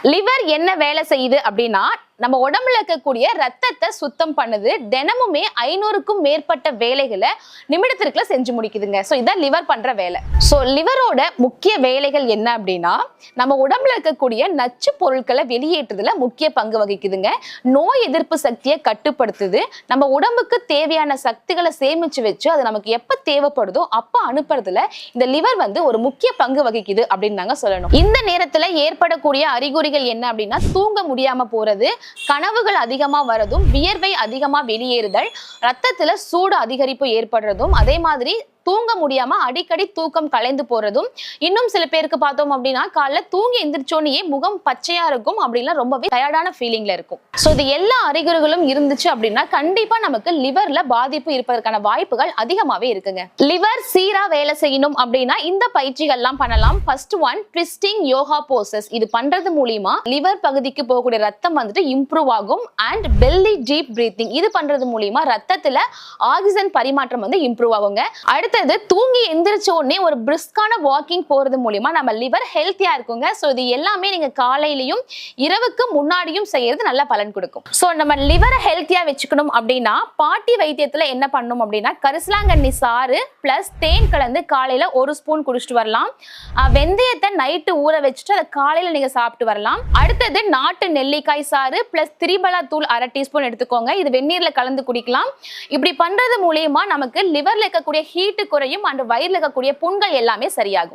Liver என்ன வேலை செய்யுது அப்படின்னா நம்ம உடம்புல இருக்கக்கூடிய ரத்தத்தை சுத்தம் பண்ணுது. தினமுமே ஐநூறுக்கும் மேற்பட்ட வேலைகளை நிமிடத்திற்குள்ள செஞ்சு முடிக்குதுங்க. ஸோ இதான் லிவர் பண்ற வேலை. ஸோ லிவரோட முக்கிய வேலைகள் என்ன அப்படின்னா நம்ம உடம்புல இருக்கக்கூடிய நச்சு பொருட்களை வெளியேற்றுதுல முக்கிய பங்கு வகிக்குதுங்க. நோய் எதிர்ப்பு சக்தியை கட்டுப்படுத்துது. நம்ம உடம்புக்கு தேவையான சக்திகளை சேமிச்சு வச்சு அது நமக்கு எப்ப தேவைப்படுதோ அப்ப அனுப்புறதுல இந்த லிவர் வந்து ஒரு முக்கிய பங்கு வகிக்குது அப்படின்னு நாங்க சொல்லணும். இந்த நேரத்துல ஏற்படக்கூடிய அறிகுறிகள் என்ன அப்படின்னா தூங்க முடியாம போறது கனவுகள் அதிகமா வரதும் வியர்வை அதிகமா வெளியேறுதல் ரத்தத்துல சூடு அதிகரிப்பு ஏற்படுறதும் அதே மாதிரி தூங்க முடியாம அடிக்கடி தூக்கம் கலைந்து போறதும் இன்னும் சில பேருக்கு பார்த்தோம் அப்படின்னா காலைல தூங்கி எந்திரிச்சோன்னே முகம் பச்சையா இருக்கும் அப்படின்லாம் ரொம்பவே டயர்டான ஃபீலிங்ல இருக்கும். ஸோ இது எல்லா அறிகுறிகளும் இருந்துச்சு அப்படின்னா கண்டிப்பா நமக்கு லிவர்ல பாதிப்பு இருப்பதற்கான வாய்ப்புகள் அதிகமாவே இருக்குங்க. லிவர் சீரா வேலை செய்யணும் அப்படின்னா இந்த பயிற்சிகள்லாம் பண்ணலாம். First one twisting yoga poses இது பண்றது மூலியமா லிவர் பகுதிக்கு போகக்கூடிய ரத்தம் வந்துட்டு இம்ப்ரூவ் ஆகும். அண்ட் பெல்லி டீப் பிரீத்திங் இது பண்றது மூலியமா ரத்தத்துல ஆக்சிஜன் பரிமாற்றம் வந்து இம்ப்ரூவ் ஆகுங்க. அடுத்து அடுத்தது தூங்கி எந்திரிச்ச உடனே ஒரு பிரிஸ்கான வாக்கிங் போறது மூலியமா நம்ம லிவர் ஹெல்த்தியா இருக்குங்க. ஸோ இது எல்லாமே நீங்க காலையிலையும் இரவுக்கு முன்னாடியும் செய்யறது நல்ல பலன் கொடுக்கும். ஸோ நம்ம லிவரை ஹெல்த்தியா வச்சுக்கணும் அப்படின்னா பாட்டி வைத்தியத்துல என்ன பண்ணணும் அப்படின்னா கரிசலாங்கண்ணி சாறு பிளஸ் தேன் கலந்து காலையில ஒரு ஸ்பூன் குடிச்சிட்டு வரலாம். வெந்தயத்தை நைட்டு ஊற வச்சுட்டு அதை காலையில நீங்க சாப்பிட்டு வரலாம். அடுத்தது நாட்டு நெல்லிக்காய் சாறு பிளஸ் திரிபலா தூள் அரை டீஸ்பூன் எடுத்துக்கோங்க. இது வெந்நீர்ல கலந்து குடிக்கலாம். இப்படி பண்றது மூலியமா நமக்கு லிவர்ல இருக்கக்கூடிய ஹீட்டு குறையும் அண்ட் வயிறில் இருக்கக்கூடிய புண்கள் எல்லாமே சரியாகும்.